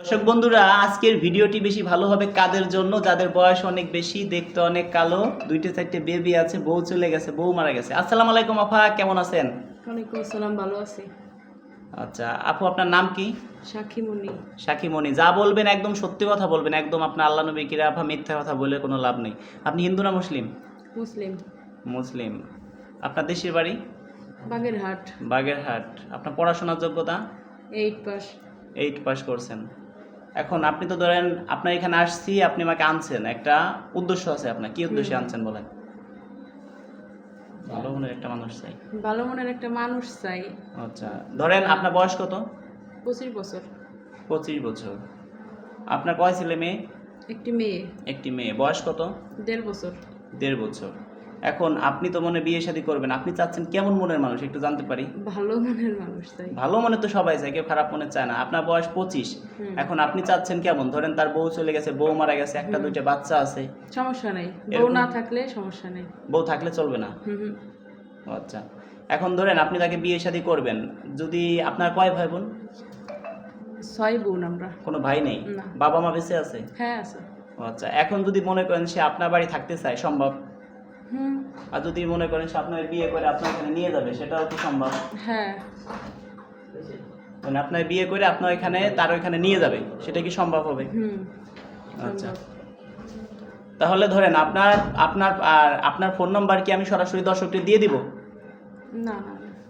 দর্শক বন্ধুরা আজকের ভিডিওটি বেশি ভালো হবে কাদের জন্য? যাদের বয়স অনেক বেশি দেখতে অনেক কালো দুইটা চারটে বেবি আছে বউ চলে গেছে বউ মারা গেছে। আসসালামু আলাইকুম আফা কেমন আছেন? ওয়ালাইকুম আসসালাম ভালো আছি। আচ্ছা আপু আপনার নাম কি? সাক্ষীমণি সাকিমণি যা বলবেন একদম সত্যি কথা বলবেন একদম আপনার আল্লাহ নবী কিরা আফা মিথ্যা কথা বলে কোনো লাভ নেই। আপনি হিন্দু না মুসলিম? মুসলিম। মুসলিম। আপনার দেশের বাড়ি? বাগেরহাট। বাগেরহাট। আপনার পড়াশোনার যোগ্যতা? এইট পাস এইট পাস করছেন। এখন আপনি তো ধরেন আপনার এখানে আসছি আপনি আমাকে আনছেন। একটা উদ্দেশ্য আছে আপনার। কি উদ্দেশ্যে আনছেন বলেন? ভালো মনের একটা মানুষ চাই। ভালো মনের একটা মানুষ চাই। আচ্ছা ধরেন আপনার বয়স কত? পঁচিশ বছর। পঁচিশ বছর। আপনার কয় ছেলে মেয়ে? একটি মেয়ে। একটি মেয়ে। বয়স কত? দেড় বছর। দেড় বছর। এখন আপনি তো মনে বিয়ে শাদী করবেন। আপনি চাচ্ছেন কেমন মনের মানুষ? একটু জানতে পারি। ভালো মনের মানুষ চাই ভালো মনে তো সবাই চায় কেউ খারাপ মনে চায় না। আপনার বয়স পঁচিশ। এখন আপনি চাচ্ছেন কেমন? ধরেন তার বউ চলে গেছে বউ মারা গেছে একটা দুইটা বাচ্চা আছে। সমস্যা নেই। বউ না থাকলে সমস্যা নেই। বউ থাকলে চলবে না? আচ্ছা। এখন ধরেন আপনি তাকে বিয়ে শাদী করবেন। যদি আপনার কয় ভাই বোন? ছয় বোন আমরা। কোনো ভাই নেই? বাবা মা বেঁচে আছে? হ্যাঁ আছে। আচ্ছা। এখন যদি মনে করেন সে আপনার বাড়ি থাকতে চায় সম্ভব? আর যদি মনে করেন সে আপনার বিয়ে করে আপনার এখানে নিয়ে যাবে সেটাও কি সম্ভব। হ্যাঁ। মানে আপনার বিয়ে করে আপনার এখানে তার ওইখানে নিয়ে যাবে সেটা কি সম্ভব হবে? আচ্ছা। তাহলে ধরেন আপনার আপনার আর আপনার ফোন নাম্বার কি আমি সরাসরি দর্শককে দিয়ে দিব? না।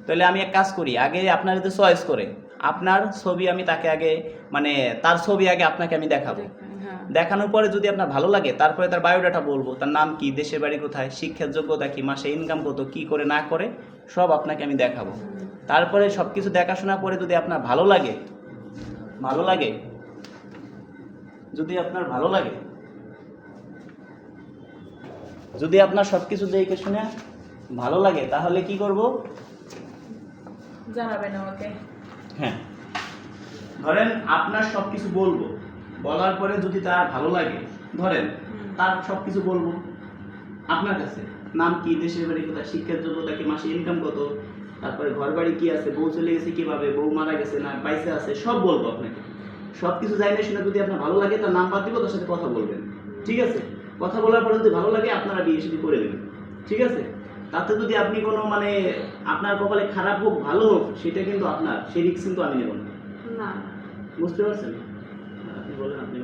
তাহলে আমি এক কাজ করি আগে আপনার যদি চয়েস করে আপনার ছবি আমি তাকে আগে মানে তার ছবি আগে আপনাকে আমি দেখাবো। দেখানোর পরে যদি আপনার ভালো লাগে তারপরে তার বায়োডাটা বলব। তার নাম কি দেশের বাড়ি কোথায় শিক্ষার যোগ্যতা কি মাসে ইনকাম কত কি করে না করে সব আপনাকে আমি দেখাবো। তারপরে সব কিছু দেখাশোনা করে যদি আপনার ভালো লাগে ভালো লাগে যদি আপনার ভালো লাগে যদি আপনার সব কিছু দেখে শুনে ভালো লাগে তাহলে কি করব? জানাবেন আমাকে। হ্যাঁ। ধরেন আপনার সব কিছু বলব। বলার পরে যদি তার ভালো লাগে ধরেন তার সব কিছু বলব। আপনার কাছে নাম কি দেশের বাড়ি কোথায় শিক্ষার যোগ্যতা কি মাসে ইনকাম কত তারপরে ঘর বাড়ি কি আছে বউ চলে গেছে কীভাবে বউ মারা গেছে না পাইসে আছে সব বলব আপনাকে। সব কিছু জানি শুনে যদি আপনার ভালো লাগে তার নাম্বার দিব তার সাথে কথা বলবেন। ঠিক আছে? কথা বলার পরে যদি ভালো লাগে আপনারা বিয়ে শাদী করে দেবেন ঠিক আছে? তাতে যদি আপনি কোনো মানে আপনার কপালে খারাপ হোক ভালো হোক সেটা কিন্তু আপনার সেই রিক্স কিন্তু আমি নেব না। না। বুঝতে পারছেন? আপনি আপনি।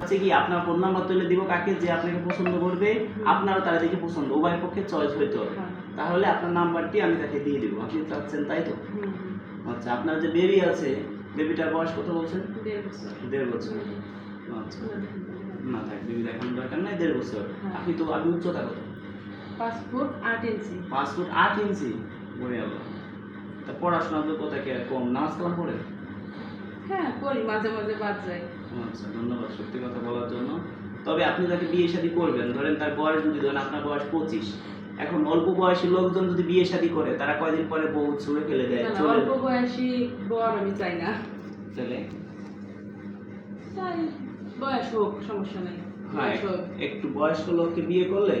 আচ্ছা কি আপনার ফোন নাম্বার তুলে দিব কাকে যে আপনাকে পছন্দ করবে? আপনারও তারা দেখে পছন্দ উভয় পক্ষে চয়েস হইতে হবে। হ্যাঁ। তাহলে আপনার নাম্বারটি আমি তাকে দিয়ে দিব। আপনি চাচ্ছেন তাই তো? আচ্ছা আপনার যে বেবি আছে বেবিটার বয়স কত বলছেন? দেড় বছর। আচ্ছা। না থাক বেবি দেখানোর দরকার নাই দেড় বছর। হ্যাঁ। আপনি তো আমি উচ্চতা কত? ফুট আট ইঞ্চি। পাসপোর্ট আট ইঞ্চি। বলে গেল তা পড়াশোনার যোগ্যতা কি আর কম? নামাজ কালাম পড়ে? হ্যাঁ করি মাঝে মাঝে বাদ যায়। আচ্ছা ধন্যবাদ সত্যি কথা বলার জন্য। তবে আপনি তাকে বিয়ে শাদী করবেন। ধরেন তার বয়স যদি ধরেন আপনার বয়স পঁচিশ এখন অল্প বয়সী লোকজন যদি বিয়ে শাদী করে তারা কয়দিন পরে বউ ছুঁড়ে ফেলে দেয়? অল্প বয়সী বর আমি চাই না। ফেলে চাই বয়স হোক সমস্যা নেই। হ্যাঁ একটু বয়স্ক লোককে বিয়ে করলে।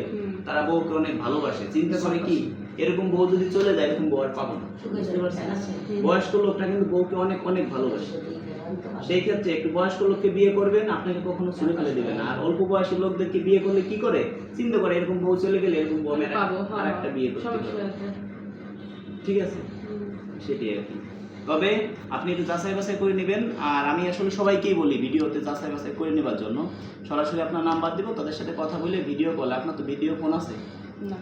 তারা বউকে অনেক ভালোবাসে। চিন্তা করে কি এরকম বউ যদি চলে যায় এরকম বউ আর পাবো না। বয়স্ক লোকটা কিন্তু বউকে অনেক অনেক ভালোবাসে। সেই ক্ষেত্রে একটু বয়স্ক লোককে বিয়ে করবেন আপনাকে কখনো ছুঁড়ে ফেলে দেবে না। আর অল্প বয়সী লোকদেরকে বিয়ে করলে কি করে? চিন্তা করে এরকম বউ চলে গেলে এরকম বউ আর হ্যাঁ। একটা বিয়ে করতে ঠিক আছে? সেটাই আর কি। তবে আপনি একটু যাচাই বাছাই করে নেবেন। আর আমি আসলে সবাইকেই বলি ভিডিওতে যাচাই বাছাই করে নেবার জন্য। সরাসরি আপনার নাম্বার দিব তাদের সাথে কথা বলে ভিডিও কল আপনার তো ভিডিও ফোন আছে? না।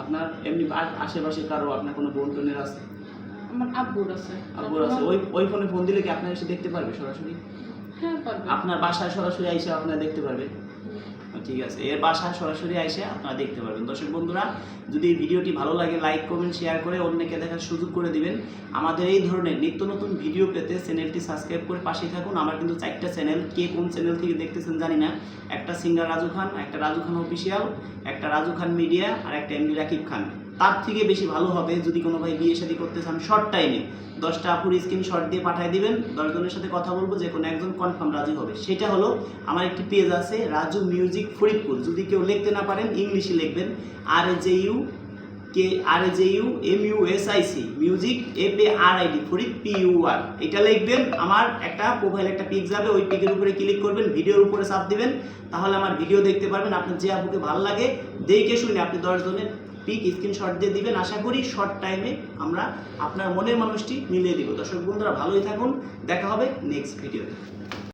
আপনার এমনি আশেপাশে কারও আপনার কোনো বোন টোনের আছে? আমার আব্বুর আছে। আব্বুর আছে। ওই ওই ফোনে ফোন দিলে কি আপনার এসে দেখতে পারবে সরাসরি? হ্যাঁ পারবে। আপনার বাসায় সরাসরি আইসে আপনারা দেখতে পারবে? ঠিক আছে, এর বাসায় সরাসরি আইসে আপনারা দেখতে পারবেন। দর্শক বন্ধুরা, যদি এই ভিডিওটি ভালো লাগে লাইক কমেন্ট শেয়ার করে অন্যকে দেখার সুযোগ করে দিবেন। আমাদের এই ধরনের নিত্য নতুন ভিডিও পেতে চ্যানেলটি সাবস্ক্রাইব করে পাশেই থাকুন। আমার কিন্তু চারটা চ্যানেল কে কোন চ্যানেল থেকে দেখতেছেন জানি না। একটা সিঙ্গার রাজু খান, একটা রাজু খান অফিসিয়াল একটা রাজু খান মিডিয়া আর একটা এমডি রাকিব খান। তার থেকে বেশি ভালো হবে যদি কোনো ভাই বিয়ে শাদী করতে চান শর্ট টাইমে দশটা আপুর স্ক্রিন শর্ট দিয়ে পাঠিয়ে দিবেন, দশজনের সাথে কথা বলব, যে কোনো একজন কনফার্ম রাজি হবে। সেটা হলো, আমার একটি পেজ আছে, রাজু মিউজিক ফরিদপুর। যদি কেউ লিখতে না পারেন, ইংলিশে লিখবেন R J U K R J U M U S I C music F A R I D Farid P U R এটা লিখবেন, আমার একটা প্রোফাইল একটা পিক যাবে, ওই পিকের উপরে ক্লিক করবেন ভিডিওর উপরে চাপ দেবেন, তাহলে আমার ভিডিও দেখতে পারবেন, আপনার যে আপুকে ভালো লাগে, দেখে শুনে আপনি দশজনের পিক স্ক্রিনশট দিয়ে দিবেন। আশা করি শর্ট টাইমে আমরা আপনার মনের মানুষটি মিলিয়ে দেবো। দর্শক বন্ধুরা, ভালোই থাকুন। দেখা হবে নেক্সট ভিডিওতে